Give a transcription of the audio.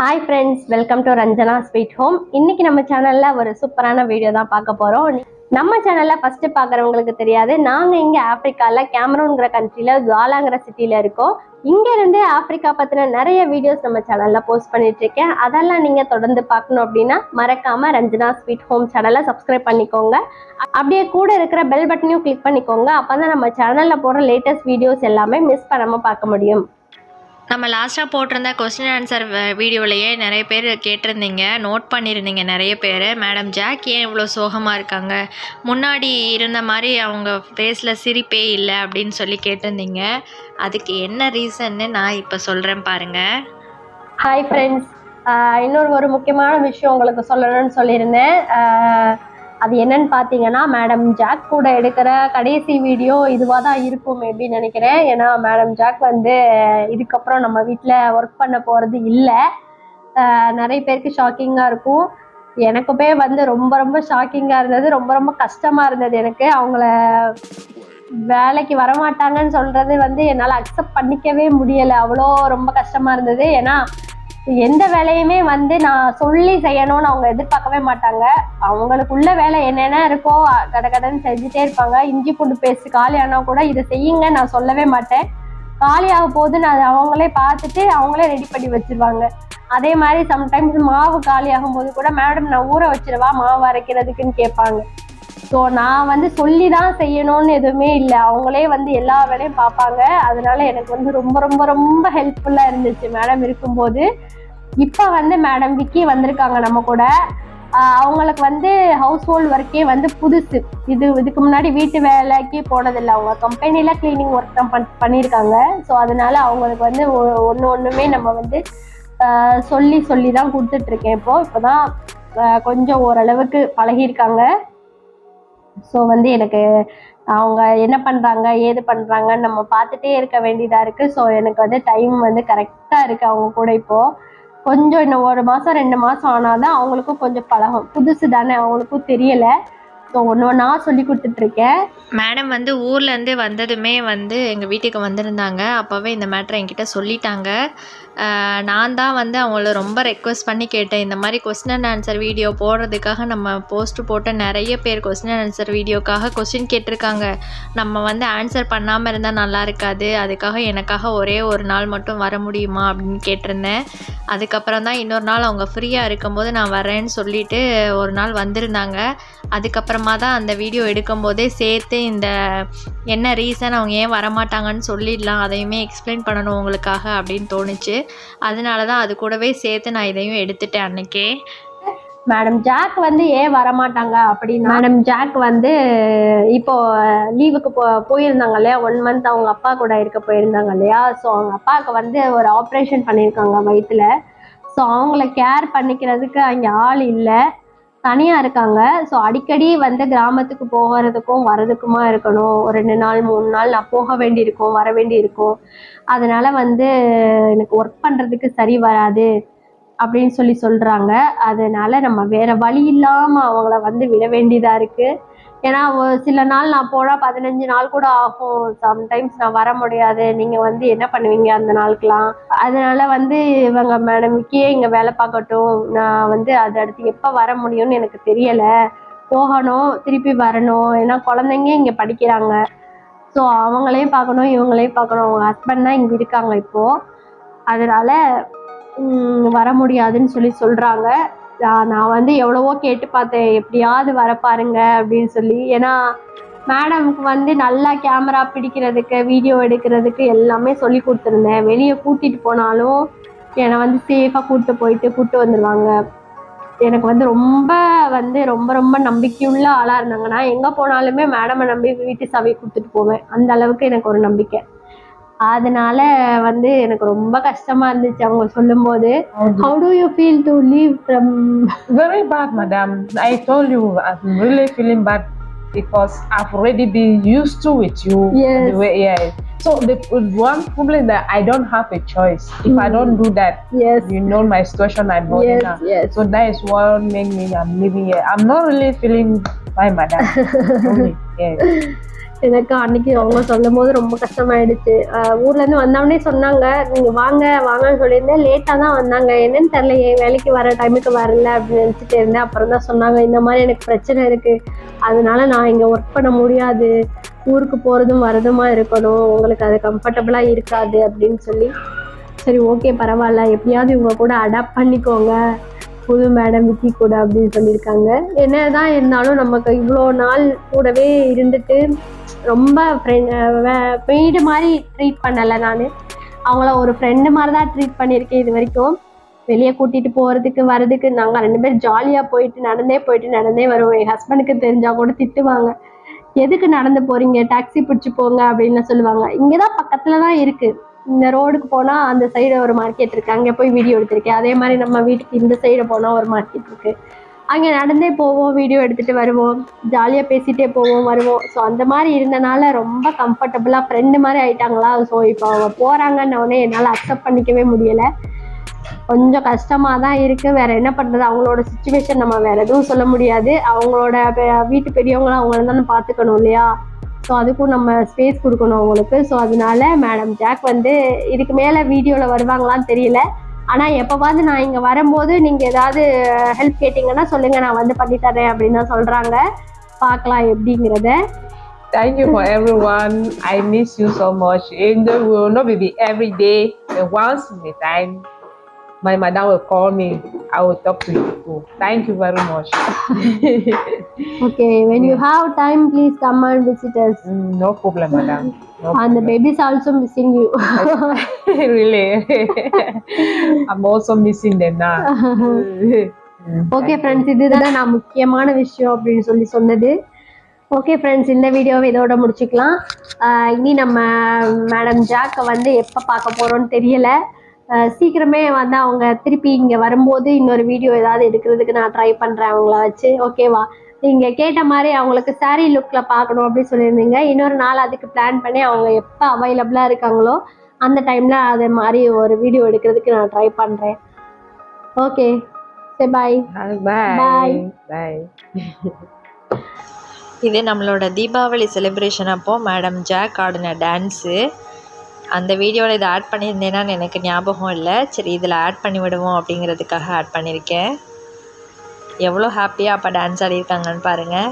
Hi friends welcome to Ranjana sweet home இன்னைக்கு நம்ம சேனல்ல ஒரு சூப்பரான வீடியோ தான் பார்க்க போறோம். நம்ம சேனல்ல ஃபர்ஸ்ட் பார்க்குறவங்களுக்கு தெரியாது. நாங்க இங்க ஆப்பிரிக்கால கேமரூன்ங்கிற கண்ட்ரில ஜுவாலாங்கிற சிட்டில இருக்கோம். இங்க இருந்து ஆப்பிரிக்கா பத்தின நிறைய வீடியோஸ் நம்ம சேனல்ல போஸ்ட் பண்ணிட்டு இருக்கேன். அதெல்லாம் நீங்க தொடர்ந்து பார்க்கணும் அப்படின்னா மறக்காம ரஞ்சனா ஸ்வீட் ஹோம் சேனலை சப்ஸ்கிரைப் பண்ணிக்கோங்க. அப்படியே கூட இருக்கிற பெல் பட்டனையும் கிளிக் பண்ணிக்கோங்க. அப்பதான் நம்ம சேனல்ல போடுற லேட்டஸ்ட் வீடியோஸ் எல்லாமே மிஸ் பண்ணாம பார்க்க முடியும். நம்ம லாஸ்ட்டாக போட்டிருந்த கொஸ்டின் ஆன்சர் வீடியோலையே நிறைய பேர் கேட்டிருந்தீங்க. நோட் பண்ணியிருந்தீங்க நிறைய பேர். மேடம் ஜாக் ஏன் இவ்வளோ சோகமாக இருக்காங்க? முன்னாடி இருந்த மாதிரி அவங்க ஃபேஸில் சிரிப்பே இல்லை அப்படின்னு சொல்லி கேட்டிருந்தீங்க. அதுக்கு என்ன ரீசன்னு நான் இப்போ சொல்கிறேன் பாருங்கள் ஹாய் ஃப்ரெண்ட்ஸ் இன்னொரு ஒரு முக்கியமான விஷயம் உங்களுக்கு சொல்லணும்னு சொல்லியிருந்தேன். அது என்னன்னு பார்த்தீங்கன்னா மேடம் ஜாக் கூட எடுக்கிற கடைசி வீடியோ இதுவாக தான் இருக்கும் மேபி நினைக்கிறேன். ஏன்னா மேடம் ஜாக் வந்து இதுக்கப்புறம் நம்ம வீட்டில் ஒர்க் பண்ண போகிறது இல்லை. நிறைய பேருக்கு ஷாக்கிங்காக இருக்கும். எனக்குமே வந்து ரொம்ப ரொம்ப ஷாக்கிங்காக இருந்தது. ரொம்ப ரொம்ப கஷ்டமாக இருந்தது எனக்கு. அவங்கள வேலைக்கு வரமாட்டாங்கன்னு சொல்கிறது வந்து என்னால் அக்செப்ட் பண்ணிக்கவே முடியலை. அவ்வளோ ரொம்ப கஷ்டமாக இருந்தது. ஏன்னா எந்த வேலையுமே வந்து நான் சொல்லி செய்யணும்னு அவங்க எதிர்பார்க்கவே மாட்டாங்க. அவங்களுக்குள்ள வேலை என்னென்ன இருக்கோ கட கடன்னு செஞ்சுட்டே இருப்பாங்க. இஞ்சி பூண்டு பேஸ்ட் காலி ஆனால் கூட இதை செய்யுங்க நான் சொல்லவே மாட்டேன். காலி ஆக போது அதை அவங்களே பார்த்துட்டு அவங்களே ரெடி பண்ணி வச்சிருவாங்க. அதே மாதிரி சம்டைம்ஸ் மாவு காலி ஆகும்போது கூட மேடம் நான் ஊற வச்சிருவா மாவு அரைக்கிறதுக்குன்னு கேட்பாங்க. ஸோ நான் வந்து சொல்லி தான் செய்யணும்னு எதுவுமே இல்லை. அவங்களே வந்து எல்லா வேலையும் பார்ப்பாங்க. அதனால எனக்கு வந்து ரொம்ப ரொம்ப ரொம்ப ஹெல்ப்ஃபுல்லாக இருந்துச்சு. மேடம் இருக்கும்போது இப்போ வந்து மேடம் விக்கி வந்திருக்காங்க நம்ம கூட. ஆஹ் அவங்களுக்கு வந்து ஹவுஸ் ஹோல்ட் ஒர்க்கே வந்து புதுசு. இது இதுக்கு முன்னாடி வீட்டு வேலைக்கு போனதில்லை அவங்க. கம்பெனியில் கிளீனிங் ஒர்க் தான் பண் பண்ணியிருக்காங்க. ஸோ அதனால அவங்களுக்கு வந்து ஒன்று ஒன்றுமே நம்ம வந்து ஆஹ் சொல்லி சொல்லி தான் கொடுத்துட்ருக்கேன் இப்போ. இப்போ தான் கொஞ்சம் ஓரளவுக்கு பழகியிருக்காங்க. ஸோ வந்து எனக்கு அவங்க என்ன பண்ணுறாங்க ஏது பண்ணுறாங்கன்னு நம்ம பார்த்துட்டே இருக்க வேண்டியதாக இருக்குது ஸோ எனக்கு வந்து டைம் வந்து கரெக்டாக இருக்குது அவங்க கூட இப்போது கொஞ்சம் இன்னும் ஒரு மாதம் ரெண்டு மாதம் ஆனால் தான் அவங்களுக்கும் கொஞ்சம் பழகும். புதுசு தானே அவங்களுக்கும் தெரியலை. ஒன்று ஒன்றா சொல்லி கொடுத்துட்ருக்கேன். மேடம் வந்து ஊர்லேருந்து வந்ததுமே வந்து எங்கள் வீட்டுக்கு வந்திருந்தாங்க. அப்போவே இந்த மேட்ரை என்கிட்ட சொல்லிட்டாங்க. நான் தான் வந்து அவங்கள ரொம்ப ரெக்வஸ்ட் பண்ணி கேட்டேன். இந்த மாதிரி கொஸ்டின் அண்ட் ஆன்சர் வீடியோ போடுறதுக்காக நம்ம போஸ்ட் போட்ட நிறைய பேர் கொஸ்டின் அண்ட் ஆன்சர் வீடியோக்காக கொஸ்டின் கேட்டிருக்காங்க. நம்ம வந்து ஆன்சர் பண்ணாமல் இருந்தால் நல்லா இருக்காது. அதுக்காக எனக்காக ஒரே ஒரு நாள் மட்டும் வர முடியுமா அப்படின்னு கேட்டிருந்தேன். அதுக்கப்புறம் தான் இன்னொரு நாள் அவங்க ஃப்ரீயாக இருக்கும்போது நான் வரேன்னு சொல்லிட்டு ஒரு நாள் வந்திருந்தாங்க. அதுக்கப்புறம் தான் அந்த வீடியோ எடுக்கும்போதே சேர்த்து இந்த என்ன ரீசன் அவங்க ஏன் வரமாட்டாங்கன்னு சொல்லிடலாம் அதையுமே எக்ஸ்பிளைன் பண்ணணும் உங்களுக்காக அப்படின்னு தோணுச்சு. அதனால தான் அது கூடவே சேர்த்து நான் இதையும் எடுத்துட்டேன் அன்னைக்கே. மேடம் ஜாக் வந்து ஏன் வரமாட்டாங்க அப்படின்னு மேடம் ஜாக் வந்து இப்போ லீவுக்கு போ போயிருந்தாங்க இல்லையா? ஒன் மந்த் அவங்க அப்பா கூட இருக்க போயிருந்தாங்க இல்லையா? ஸோ அவங்க அப்பாவுக்கு வந்து ஒரு ஆப்ரேஷன் பண்ணியிருக்காங்க வயிற்றுல ஸோ அவங்கள கேர் பண்ணிக்கிறதுக்கு அங்கே ஆள் இல்லை. தனியாக இருக்காங்க. ஸோ அடிக்கடி வந்து கிராமத்துக்கு போகிறதுக்கும் வரதுக்குமா இருக்கணும். ஒரு ரெண்டு நாள் மூணு நாள் நான் போக வேண்டியிருக்கும் வர வேண்டியிருக்கும். அதனால வந்து எனக்கு ஒர்க் பண்ணுறதுக்கு சரி வராது. அப்படின்னு சொல்லி சொல்கிறாங்க அதனால் நம்ம வேறு வழி இல்லாமல் அவங்கள வந்து விட வேண்டியதாக இருக்குது ஏன்னா ஒரு சில நாள் நான் போனால் பதினஞ்சு நாள் கூட ஆகும். சம்டைம்ஸ் நான் வர முடியாது. நீங்கள் வந்து என்ன பண்ணுவீங்க அந்த நாளுக்கெலாம் அதனால் வந்து இவங்க மேடமுக்கே இங்கே வேலை பார்க்கட்டும். நான் வந்து அது அடுத்து எப்போ வர முடியும்னு எனக்கு தெரியலை. போகணும் திருப்பி வரணும். ஏன்னா குழந்தைங்க இங்கே படிக்கிறாங்க. ஸோ அவங்களையும் பார்க்கணும் இவங்களையும் பார்க்கணும். அவங்க ஹஸ்பண்ட் தான் இங்கே இருக்காங்க இப்போது அதனால் வர முடியாதுன்னு சொல்லி சொல்கிறாங்க நான் வந்து எவ்வளவோ கேட்டு பார்த்தேன். எப்படியாவது வர பாருங்க அப்படின்னு சொல்லி. ஏன்னா மேடமுக்கு வந்து நல்லா கேமரா பிடிக்கிறதுக்கு வீடியோ எடுக்கிறதுக்கு எல்லாமே சொல்லி கொடுத்துருந்தேன். வெளியே கூட்டிகிட்டு போனாலும் என்னை வந்து சேஃபாக கூப்பிட்டு போயிட்டு கூப்பிட்டு வந்துடுவாங்க எனக்கு வந்து ரொம்ப வந்து ரொம்ப ரொம்ப நம்பிக்கையுள்ள ஆளாக இருந்தாங்க. நான் எங்கே போனாலுமே மேடமை நம்பி வீட்டு சாவி கொடுத்துட்டு போவேன். அந்த அளவுக்கு எனக்கு ஒரு நம்பிக்கை. அதனால வந்து எனக்கு ரொம்ப கஷ்டமா இருந்துச்சு அவங்க சொல்லும்போது how do you feel to leave from Very bad, madam. I told you, I'm really feeling bad because I've already been used to with you. Yes. The way, yeah. So the one problem that I don't have a choice. If I don't do that, yes you know my situation I'm in Yes, now. yes. So that is what made me I'm living here. I'm not really feeling fine, madam. Only, yeah. எனக்கு அன்னைக்கு அவங்க சொல்லும் போது ரொம்ப கஷ்டமாயிடுச்சு. ஊர்லேருந்து ஊர்ல இருந்து வந்தவொடனே சொன்னாங்க நீங்க வாங்க வாங்கன்னு சொல்லியிருந்தேன். லேட்டா தான் வந்தாங்க. என்னன்னு தெரியலையே வேலைக்கு வர டைமுக்கு வரல? அப்படின்னு நினைச்சிட்டு இருந்தேன். அப்புறம் தான் சொன்னாங்க இந்த மாதிரி எனக்கு பிரச்சனை இருக்கு. அதனால நான் இங்க ஒர்க் பண்ண முடியாது. ஊருக்கு போறதும் வரதுமா இருக்கணும். உங்களுக்கு அது கம்ஃபர்டபுளா இருக்காது அப்படின்னு சொல்லி. சரி ஓகே பரவாயில்ல. எப்படியாவது இவங்க கூட அடாப்ட் பண்ணிக்கோங்க. புது மேடம் விக்கி கூட அப்படின்னு சொல்லியிருக்காங்க. என்னதான் இருந்தாலும் நமக்கு இவ்வளோ நாள் கூடவே இருந்துட்டு ரொம்ப வீடு மாதிரி ட்ரீட் பண்ணலை நான். அவங்கள ஒரு ஃப்ரெண்டு மாதிரி தான் ட்ரீட் பண்ணியிருக்கேன் இது வரைக்கும். வெளியே கூட்டிட்டு போகிறதுக்கு வர்றதுக்கு நாங்கள் ரெண்டு பேரும் ஜாலியாக போயிட்டு நடந்தே போயிட்டு நடந்தே வருவோம். என் ஹஸ்பண்டுக்கு தெரிஞ்சால் கூட திட்டுவாங்க. எதுக்கு நடந்து போகிறீங்க டாக்ஸி பிடிச்சி போங்க அப்படின்னு சொல்லுவாங்க. இங்கே தான் பக்கத்தில் தான் இருக்குது இந்த ரோடுக்கு போனால் அந்த சைடு ஒரு மார்க்கெட் இருக்குது அங்கே போய் வீடியோ எடுத்திருக்கேன். அதே மாதிரி நம்ம வீட்டுக்கு இந்த சைடு போனால் ஒரு மார்க்கெட் இருக்குது அங்கே நடந்தே போவோம் வீடியோ எடுத்துகிட்டு வருவோம் ஜாலியாக பேசிகிட்டே போவோம் வருவோம். ஸோ அந்த மாதிரி இருந்தனால ரொம்ப கம்ஃபர்டபுளாக ஃப்ரெண்டு மாதிரி ஆயிட்டாங்களா? ஸோ இப்போ அவங்க போகிறாங்கன்ன உடனே என்னால் அக்செப்ட் பண்ணிக்கவே முடியலை. கொஞ்சம் கஷ்டமாக தான் இருக்குது வேறு என்ன பண்ணுறது அவங்களோட சுச்சுவேஷன் நம்ம வேறு எதுவும் சொல்ல முடியாது. அவங்களோட வீட்டு பெரியவங்களும் அவங்கள தானே பார்த்துக்கணும் இல்லையா? ஸோ அதுக்கும் நம்ம ஸ்பேஸ் கொடுக்கணும் அவங்களுக்கு. ஸோ அதனால மேடம் ஜாக் வந்து இதுக்கு மேலே வீடியோவில் வருவாங்களான்னு தெரியல. ஆனால் எப்போவாவது நான் இங்கே வரும்போது நீங்கள் ஏதாவது ஹெல்ப் கேட்டிங்கன்னா சொல்லுங்கள் நான் வந்து பண்ணி தரேன் அப்படின்னு தான் சொல்கிறாங்க பார்க்கலாம் எப்படிங்கிறத Thank you for everyone. I miss you so much. And we will not be every day, but once in a time, my madam will call me. I will talk to you. Thank you very much. Okay when you have time please come and visit us Mm, no problem, madam. No அந்த problem. Babies also missing you really. I'm also missing them now. Okay friends இதுதான் நான் முக்கியமான விஷயம் அப்படின்னு சொல்லி சொன்னது okay friends இந்த வீடியோவை இதோட முடிச்சுக்கலாம் இனி நம்ம மேடம் ஜாக்கை வந்து எப்போ பார்க்க போகிறோம்னு தெரியல சீக்கிரமே வந்து அவங்க திருப்பி இங்கே வரும்போது இன்னொரு வீடியோ ஏதாவது எடுக்கிறதுக்கு நான் ட்ரை பண்ணுறேன் அவங்கள வச்சு ஓகேவா நீங்கள் கேட்ட மாதிரி அவங்களுக்கு saree லுக்கில் பார்க்கணும் அப்படின்னு சொல்லியிருந்தீங்க இன்னொரு நாள் அதுக்கு பிளான் பண்ணி அவங்க எப்போ அவைலபிளாக இருக்காங்களோ அந்த டைமில் அது மாதிரி ஒரு வீடியோ எடுக்கிறதுக்கு நான் ட்ரை பண்ணுறேன் ஓகே சரி பாய் Bye. Bye. Bye. Bye. இது நம்மளோட தீபாவளி செலிப்ரேஷன் அப்போது மேடம் ஜாக் ஆடின டான்ஸு அந்த வீடியோவில் இதை ஆட் பண்ணியிருந்தேனான்னு எனக்கு ஞாபகம் இல்லை. சரி இதில் ஆட் பண்ணி விடுவோம் அப்படிங்கிறதுக்காக ஆட் பண்ணியிருக்கேன். எவ்வளோ ஹாப்பியாக அப்போ டான்ஸ் ஆடியிருக்காங்கன்னு பாருங்கள்